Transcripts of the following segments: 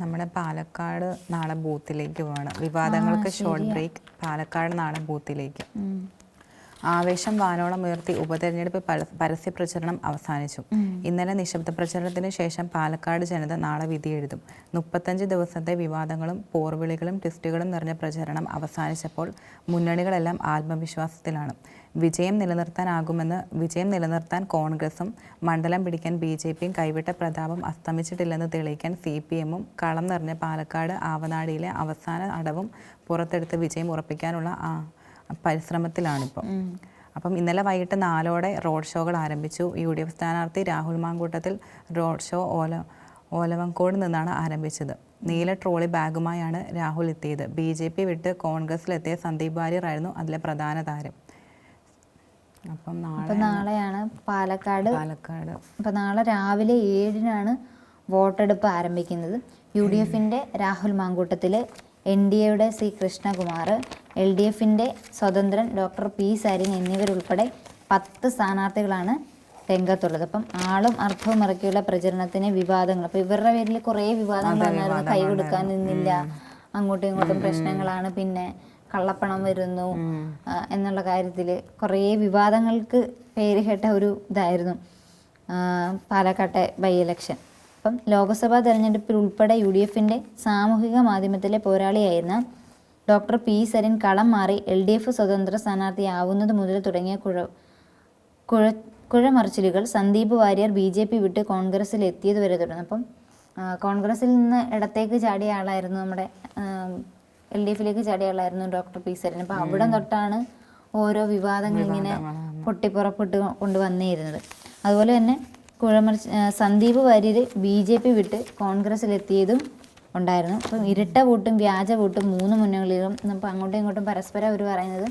നമ്മുടെ പാലക്കാട് നാളെ ബൂത്തിലേക്ക് പോകണം വിവാദങ്ങൾക്ക് ഷോർട്ട് ബ്രേക്ക് പാലക്കാട് നാളെ ബൂത്തിലേക്ക്. ആവേശം വാനോളം ഉയർത്തി ഉപതെരഞ്ഞെടുപ്പ് പരസ്യ പ്രചരണം അവസാനിച്ചു. ഇന്നലെ നിശബ്ദ പ്രചരണത്തിന് ശേഷം പാലക്കാട് ജനത നാളെ വിധിയെഴുതും മുപ്പത്തഞ്ച് ദിവസത്തെ വിവാദങ്ങളും പോർവിളികളും ട്വിസ്റ്റുകളും നിറഞ്ഞ പ്രചരണം അവസാനിച്ചപ്പോൾ മുന്നണികളെല്ലാം ആത്മവിശ്വാസത്തിലാണ്. വിജയം നിലനിർത്താനാകുമെന്ന് വിജയം നിലനിർത്താൻ കോൺഗ്രസും മണ്ഡലം പിടിക്കാൻ ബി ജെ പിയും കൈവിട്ട പ്രതാപം അസ്തമിച്ചിട്ടില്ലെന്ന് തെളിയിക്കാൻ സി പി എമ്മും കളം നിറഞ്ഞ പാലക്കാട് ആവനാടിയിലെ അവസാന അടവും പുറത്തെടുത്ത് വിജയം ഉറപ്പിക്കാനുള്ള ആ പരിശ്രമത്തിലാണിപ്പോൾ അപ്പം ഇന്നലെ വൈകിട്ട് നാലോടെ റോഡ് ഷോകൾ ആരംഭിച്ചു. യു ഡി എഫ് സ്ഥാനാർത്ഥി രാഹുൽ മാങ്കൂട്ടത്തിൽ റോഡ് ഷോ ഓല ഓലവങ്കോട് നിന്നാണ് ആരംഭിച്ചത്. നീല ട്രോളി ബാഗുമായാണ് രാഹുൽ എത്തിയത്. ബി ജെ പി വിട്ട് കോൺഗ്രസിലെത്തിയ സന്ദീപ് വാര്യറായിരുന്നു അതിലെ പ്രധാന താരം. അപ്പം നാളെ നാളെയാണ് പാലക്കാട്. പാലക്കാട്. അപ്പം നാളെ രാവിലെ ഏഴിനാണ് വോട്ടെടുപ്പ് ആരംഭിക്കുന്നത്. യു ഡി എഫിന്റെ രാഹുൽ മാങ്കൂട്ടത്തിൽ എൻ ഡി എയുടെ സി കൃഷ്ണകുമാർ എൽ ഡി എഫിന്റെ സ്വതന്ത്രൻ ഡോക്ടർ പി സരിൻ എന്നിവരുൾപ്പെടെ പത്ത് സ്ഥാനാർത്ഥികളാണ് രംഗത്തുള്ളത്. അപ്പം ആളും അർത്ഥവും ഇറക്കിയുള്ള പ്രചരണത്തിന് വിവാദങ്ങൾ. അപ്പം ഇവരുടെ പേരിൽ കുറേ വിവാദങ്ങൾ കൈ കൊടുക്കാൻ നിന്നില്ല. അങ്ങോട്ടും ഇങ്ങോട്ടും പ്രശ്നങ്ങളാണ്. പിന്നെ കള്ളപ്പണം വരുന്നു. എന്നുള്ള കാര്യത്തിൽ കുറേ വിവാദങ്ങൾക്ക് പേര് കേട്ട ഒരു ഇതായിരുന്നു. പാലക്കാട്ടെ ബൈ ഇലക്ഷൻ അപ്പം ലോക്സഭാ തെരഞ്ഞെടുപ്പിൽ ഉൾപ്പെടെ യു ഡി എഫിന്റെ സാമൂഹിക മാധ്യമത്തിലെ പോരാളിയായിരുന്ന ഡോക്ടർ പി സരിൻ കളം മാറി എൽ ഡി എഫ് സ്വതന്ത്ര സ്ഥാനാർത്ഥിയാവുന്നത് മുതൽ തുടങ്ങിയ കുഴ കുഴ കുഴമറിച്ചിലുകൾ Sandeep Warrier B J P വിട്ട് കോൺഗ്രസ്സിൽ എത്തിയത് വരെ തുടർന്നു. അപ്പം കോൺഗ്രസ്സിൽ നിന്ന് ഇടത്തേക്ക് ചാടിയ ആളായിരുന്നു നമ്മുടെ എൽ ഡി എഫിലേക്ക് ചാടിയ ആളായിരുന്നു ഡോക്ടർ പി സരൻ. അപ്പം അവിടെ തൊട്ടാണ് ഓരോ വിവാദങ്ങൾ ഇങ്ങനെ പൊട്ടിപ്പുറപ്പെട്ട് കൊണ്ടുവന്നിരുന്നത് അതുപോലെ തന്നെ കുഴമറിച്ച് Sandeep Warrier B J P വിട്ട് കോൺഗ്രസ്സിലെത്തിയതും ഉണ്ടായിരുന്നു. അപ്പം ഇരട്ട വോട്ടും വ്യാജ വോട്ടും മൂന്ന് മുന്നണികളിലും അപ്പോൾ അങ്ങോട്ടും ഇങ്ങോട്ടും പരസ്പരം അവർ പറയുന്നത്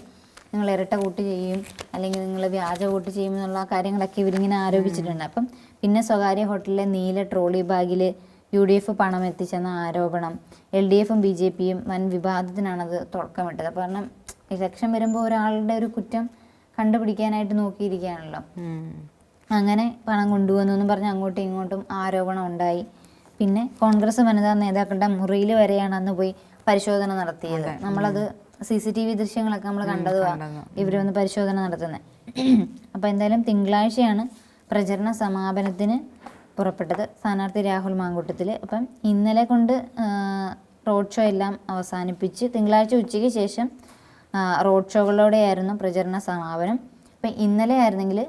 നിങ്ങൾ ഇരട്ട വോട്ട് ചെയ്യും അല്ലെങ്കിൽ നിങ്ങൾ വ്യാജ വോട്ട് ചെയ്യും എന്നുള്ള കാര്യങ്ങളൊക്കെ ഇവരിങ്ങനെ ആരോപിച്ചിട്ടുണ്ട്. അപ്പം പിന്നെ സ്വകാര്യ ഹോട്ടലിലെ നീല ട്രോളി ബാഗിൽ യു ഡി എഫ് പണം എത്തിച്ചെന്ന ആരോപണം എൽ ഡി എഫും ബി ജെ പിയും വൻ വിവാദത്തിനാണത് തുടക്കമിട്ടത്. കാരണം ഇലക്ഷൻ വരുമ്പോൾ ഒരാളുടെ ഒരു കുറ്റം കണ്ടുപിടിക്കാനായിട്ട് നോക്കിയിരിക്കുകയാണല്ലോ. അങ്ങനെ പണം കൊണ്ടുവന്നു പറഞ്ഞ് അങ്ങോട്ടും ഇങ്ങോട്ടും ആരോപണം ഉണ്ടായി. പിന്നെ കോൺഗ്രസ് വനിതാ നേതാക്കളുടെ മുറിയിൽ വരെയാണ് അന്ന് പോയി പരിശോധന നടത്തിയത്. നമ്മളത് സി സി ടി വി ദൃശ്യങ്ങളൊക്കെ നമ്മൾ കണ്ടതുവാ. ഇവർ വന്ന് പരിശോധന നടത്തുന്നത് അപ്പോൾ എന്തായാലും തിങ്കളാഴ്ചയാണ് പ്രചരണ സമാപനത്തിന് പുറപ്പെട്ടത് സ്ഥാനാർത്ഥി രാഹുൽ മാങ്കൂട്ടത്തിൽ അപ്പം ഇന്നലെ കൊണ്ട് റോഡ് ഷോ എല്ലാം അവസാനിപ്പിച്ച് തിങ്കളാഴ്ച ഉച്ചയ്ക്ക് ശേഷം റോഡ് ഷോകളോടെയായിരുന്നു പ്രചരണ സമാപനം. അപ്പം ഇന്നലെ ആയിരുന്നെങ്കിൽ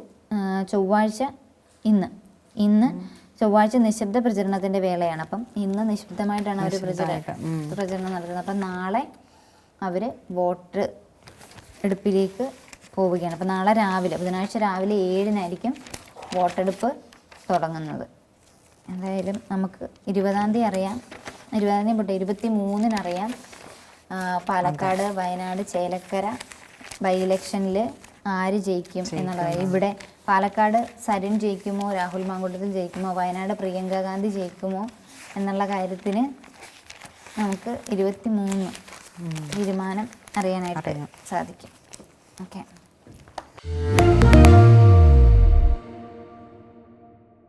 ചൊവ്വാഴ്ച ഇന്ന്. ഇന്ന് ചൊവ്വാഴ്ച നിശബ്ദ പ്രചരണത്തിന്റെ വേളയാണ്. അപ്പം ഇന്ന് നിശബ്ദമായിട്ടാണ് അവർ പ്രചരണം പ്രചരണം നടത്തുന്നത് അപ്പം നാളെ അവർ വോട്ട് എടുപ്പിലേക്ക് പോവുകയാണ്. അപ്പം നാളെ രാവിലെ ബുധനാഴ്ച രാവിലെ ഏഴിനായിരിക്കും വോട്ടെടുപ്പ് തുടങ്ങുന്നത്. എന്തായാലും നമുക്ക് ഇരുപതാം തീയതി അറിയാം. ഇരുപതാം തീയതി പോട്ടെ ഇരുപത്തി മൂന്നിനറിയാം പാലക്കാട് വയനാട് ചേലക്കര ബൈ ഇലക്ഷനിൽ ആര് ജയിക്കും എന്നുള്ളത് ഇവിടെ പാലക്കാട് സരിൻ ജയിക്കുമോ? രാഹുൽ മാങ്കൂട്ടത്തിൽ ജയിക്കുമോ? വയനാട് പ്രിയങ്ക ഗാന്ധി ജയിക്കുമോ? എന്നുള്ള കാര്യത്തിന് നമുക്ക് ഇരുപത്തി മൂന്ന് തീരുമാനം അറിയാനായിട്ട് സാധിക്കും. ഓക്കെ.